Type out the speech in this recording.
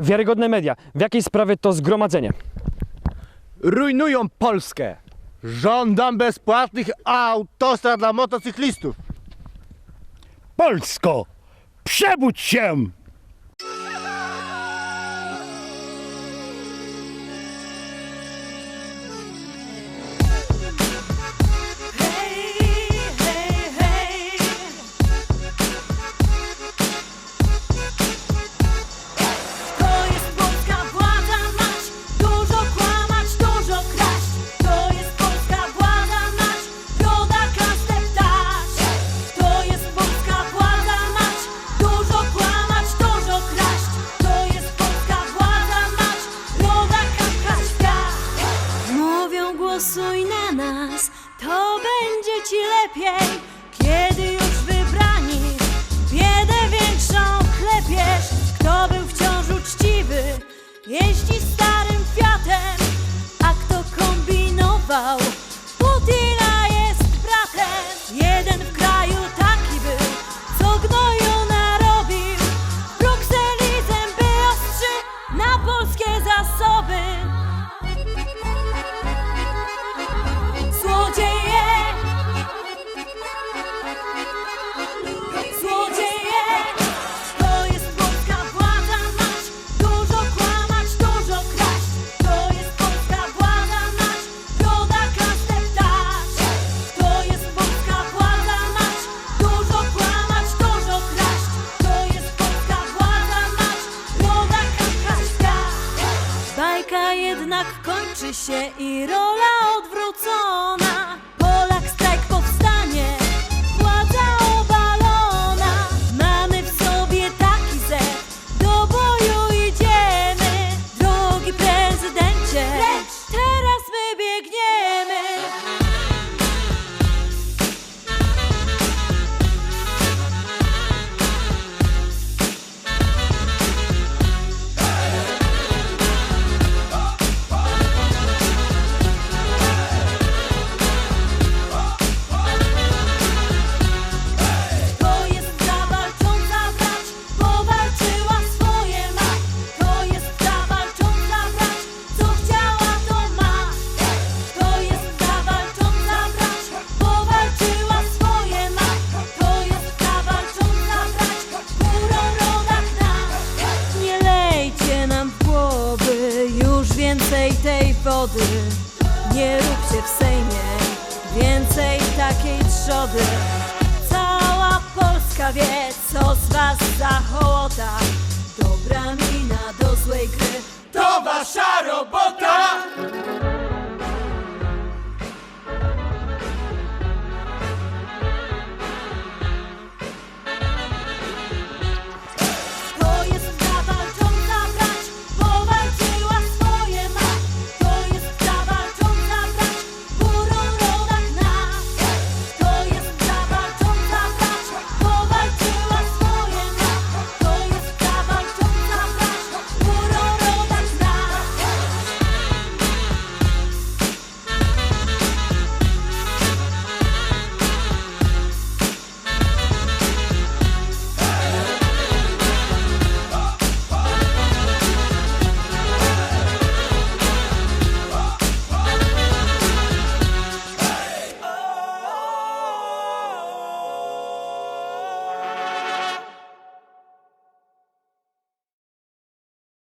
Wiarygodne media. W jakiej sprawie to zgromadzenie? Rujnują Polskę. Żądam bezpłatnych autostrad dla motocyklistów. Polsko, przebudź się! Lepiej, kiedy już wybrani biedę większą chlepiesz. Kto był wciąż uczciwy, jeździ starym Fiatem, a kto kombinował, Putina jest bratem. Jeden w kraju taki był, co gnoju narobił, Brukseli zęby ostrzy na polskie zasoby. Bajka jednak kończy się i rola odwrócona. Nie róbcie w Sejmie więcej takiej trzody. Cała Polska wie, co z was za hołota. Dobra mina do złej gry. To wasza robota.